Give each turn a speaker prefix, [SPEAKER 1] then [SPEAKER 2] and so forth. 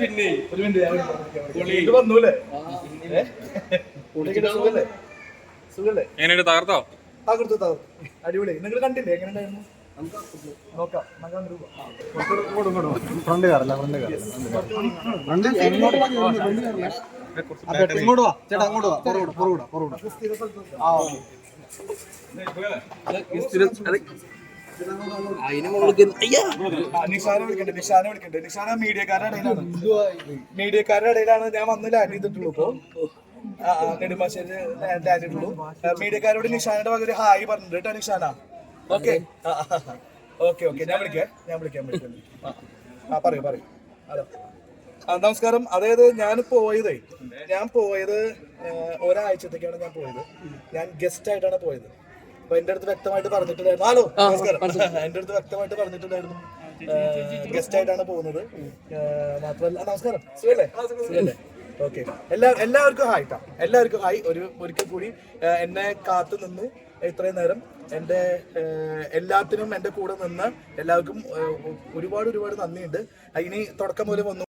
[SPEAKER 1] പിന്നെ?
[SPEAKER 2] ഒരു മിനിറ്റ്
[SPEAKER 3] എങ്ങനെയുണ്ട് തകർത്തോ?
[SPEAKER 2] തകർത്തു തകർത്തു. അടിപൊളി. നിങ്ങൾ കണ്ടില്ലേ എങ്ങനെ ഉണ്ടായിരുന്നു നോക്കാം.
[SPEAKER 4] ഫ്രണ്ട് കാറല്ല ഫ്രണ്ട് കാർ ഫ്രണ്ട് എങ്ങോട്ട് ഇങ്ങോട്ട് വാ. ചേട്ടാ അങ്ങോട്ട് വാ. പുറകൂടാ പുറകൂടാ പുറകൂടാ
[SPEAKER 1] അതിന്
[SPEAKER 2] നിഷാനെ വിളിക്കണ്ടേ നിഷാനെ വിളിക്കണ്ടേ. നിഷാന മീഡിയക്കാരുടെ ഇടയിലാണ്. മീഡിയക്കാരുടെ ഇടയിലാണ് ഞാൻ വന്ന് ലാൻഡ് ചെയ്തിട്ടുള്ളൂ ഇപ്പൊ. നെടുമ്പാശ്ശേരി ലാൻഡ് ചെയ്തിട്ടുള്ളൂ മീഡിയക്കാരോട് നിഷാനയുടെ പകരം ഒരു ഹായ് പറഞ്ഞിട്ട് കേട്ടോ നിഷാന. ഓക്കെ. Okay okay. ഞാൻ വിളിക്കാം ഞാൻ വിളിക്കാം വിളിക്കാം. ആ, പറയൂ പറയൂ. ഹലോ. നമസ്കാരം. അതായത് ഞാൻ പോയത് ഞാൻ പോയത് ഒരാഴ്ചത്തേക്കാണ് ഞാൻ പോയത്. ഞാൻ ഗസ്റ്റ് ആയിട്ടാണ് പോയത്. അപ്പൊ എന്റെ അടുത്ത് വ്യക്തമായിട്ട് പറഞ്ഞിട്ടുണ്ടായിരുന്നു ഹലോ നമസ്കാരം. എന്റെ അടുത്ത് വ്യക്തമായിട്ട് പറഞ്ഞിട്ടുണ്ടായിരുന്നു ഗസ്റ്റ് ആയിട്ടാണ് പോകുന്നത്. മാത്രമല്ല നമസ്കാരം. സുഖല്ലേ? സുഖല്ലേ? ഓക്കെ. എല്ലാ എല്ലാവർക്കും ഹായ് കേട്ടോ എല്ലാവർക്കും ഹായ് ഒരു ഒരിക്കൽ കൂടി എന്നെ കാത്തു നിന്ന് ഇത്രയും നേരം എന്റെ എല്ലാത്തിനും എന്റെ കൂടെ നിന്ന് എല്ലാവർക്കും ഒരുപാട് ഒരുപാട് നന്ദിയുണ്ട്. ഇനി തുടക്കം മുതൽ വന്നു